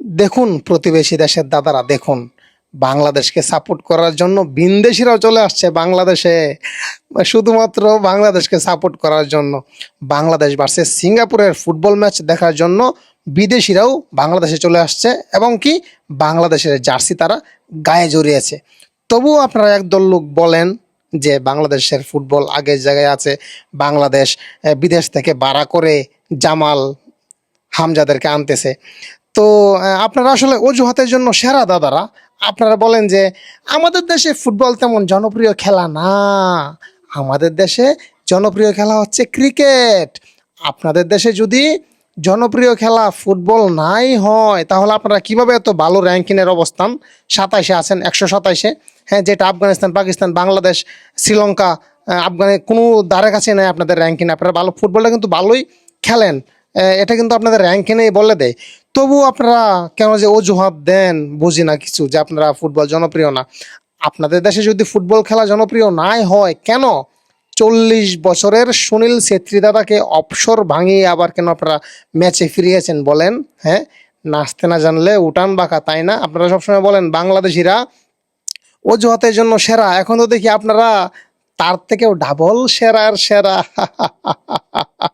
দেখুন প্রতিবেশী দেশের দাদারা, দেখুন। বাংলাদেশকে সাপোর্ট করার জন্য বিনদেশিরাও চলে আসছে বাংলাদেশে। শুধুমাত্র বাংলাদেশকে সাপোর্ট করার জন্য। বাংলাদেশ ভার্সেস সিঙ্গাপুরের ফুটবল ম্যাচ দেখার জন্য বিদেশিরাও বাংলাদেশে চলে আসছে এবং কি বাংলাদেশের জার্সি তারা গায়ে জড়িয়েছে। তবুও আপনারা একদল লোক বলেন যে বাংলাদেশের ফুটবল আগের জায়গায় আছে, বাংলাদেশ বিদেশ থেকে ভাড়া করে জামাল হামজাদেরকে আনতেছে। তো আপনারা আসলে অজুহাতের জন্য সেরা দাদারা। আপনারা বলেন যে, আমাদের দেশে ফুটবল তেমন জনপ্রিয় খেলা না। আমাদের দেশে জনপ্রিয় খেলা হচ্ছে ক্রিকেট। আপনাদের দেশে যদি জনপ্রিয় খেলা ফুটবল নাই হয়, তাহলে আপনারা কীভাবে এত ভালো র্যাঙ্কিংয়ের অবস্থান? সাতাইশে আছেন, একশো সাতাইশে। হ্যাঁ যেটা আফগানিস্তান, পাকিস্তান, বাংলাদেশ, শ্রীলঙ্কা আফগানে কোনো দ্বারে কাছে নেই আপনাদের র্যাঙ্কিং। আপনারা ভালো ফুটবলটা কিন্তু ভালোই খেলেন। এটা কিন্তু আপনাদের র্যাঙ্কিংয়েই বলে দেয়। তবু আপনারা কেন যে অজুহাত দেন, বুঝি না কিছু, যে আপনারা ফুটবল জনপ্রিয় না। আপনাদের দেশে যদি ফুটবল খেলা জনপ্রিয় নাই হয়, কেন? চল্লিশ বছরের সুনীল ছেত্রী দাদাকে অবসর ভাঙিয়ে আবার কেন আপনারা ম্যাচে ফিরিয়েছেন বলেন? হ্যাঁ? নাচতে না জানলে উঠান বাঁকা, তাই না? আপনারা সবসময় বলেন, বাংলাদেশিরা অজুহাতের জন্য সেরা। এখন তো দেখি আপনারা তার থেকেও ডাবল সেরার সেরা।